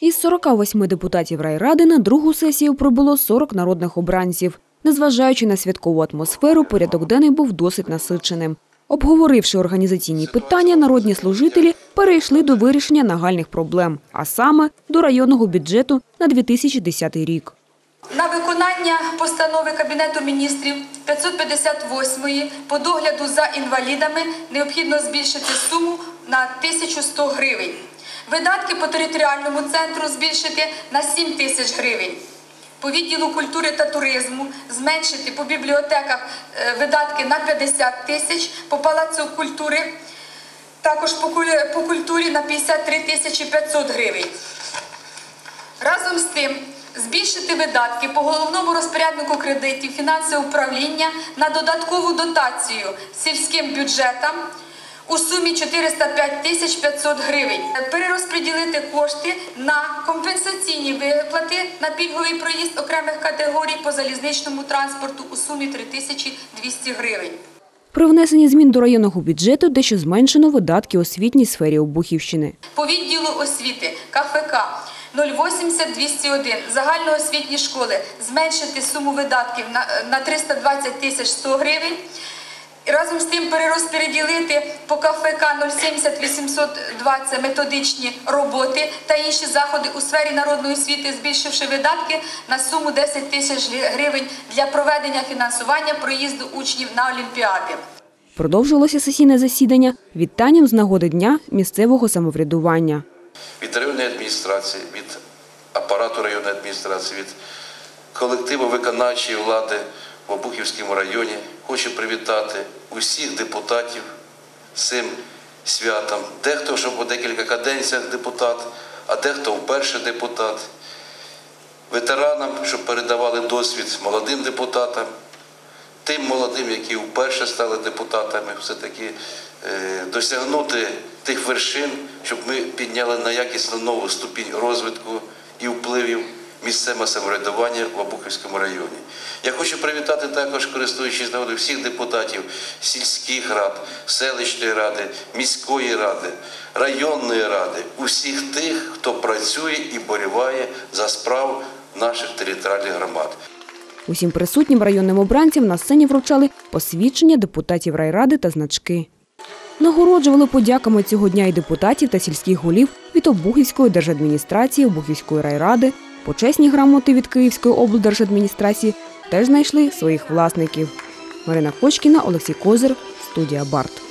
Із 48 депутатів райради на другу сесію прибуло 40 народних обранців. Незважаючи на святкову атмосферу, порядок денний був досить насиченим. Обговоривши організаційні питання, народні служителі перейшли до вирішення нагальних проблем, а саме до районного бюджету на 2010 рік. На виконання постанови Кабінету міністрів 558 по догляду за інвалідами необхідно збільшити суму на 1100 гривень. Видатки по територіальному центру збільшити на 7 тисяч гривень. По відділу культури та туризму зменшити по бібліотеках е, видатки на 50 тисяч, по палацу культури також по культурі на 53 тисячі 500 гривень. Разом з тим, збільшити видатки по головному розпоряднику кредитів фінансового управління на додаткову дотацію сільським бюджетам у сумі 405 тисяч 500 гривень. Перерозподілити кошти на компенсаційні виплати на пільговий проїзд окремих категорій по залізничному транспорту у сумі 3200 гривень. При внесенні змін до районного бюджету дещо зменшено видатки освітній сфері Обухівщини. По відділу освіти КФК 080-201 загальноосвітні школи зменшити суму видатків на, на 320 тисяч 100 гривень. І разом з тим перерозподілити по КФК 070-802 методичні роботи та інші заходи у сфері народної освіти, збільшивши видатки на суму 10 тисяч гривень для проведення фінансування проїзду учнів на олімпіади. Продовжилося сесійне засідання вітанням з нагоди Дня місцевого самоврядування. від районної адміністрації, від апарату районної адміністрації, від колективу виконавчої влади в Обухівському районі. Хочу привітати усіх депутатів цим святом. Дехто вже по декілька каденціях депутат, а дехто вперше депутат. Ветеранам, щоб передавали досвід молодим депутатам, тим молодим, які вперше стали депутатами, все-таки е, досягнути тих вершин, щоб ми підняли на якісно нову ступінь розвитку і впливів місцевого самоврядування в Обухівському районі. Я хочу привітати також, користуючись нагодою, всіх депутатів сільських рад, селищної ради, міської ради, районної ради, усіх тих, хто працює і борюває за справ наших територіальних громад. Усім присутнім районним обранцям на сцені вручали посвідчення депутатів райради та значки. Нагороджували подяками цього дня і депутатів та сільських голів від Обухівської держадміністрації, Обухівської райради, почесні грамоти від Київської облдержадміністрації теж знайшли своїх власників. Марина Кочкіна, Олексій Козир, студія Барт.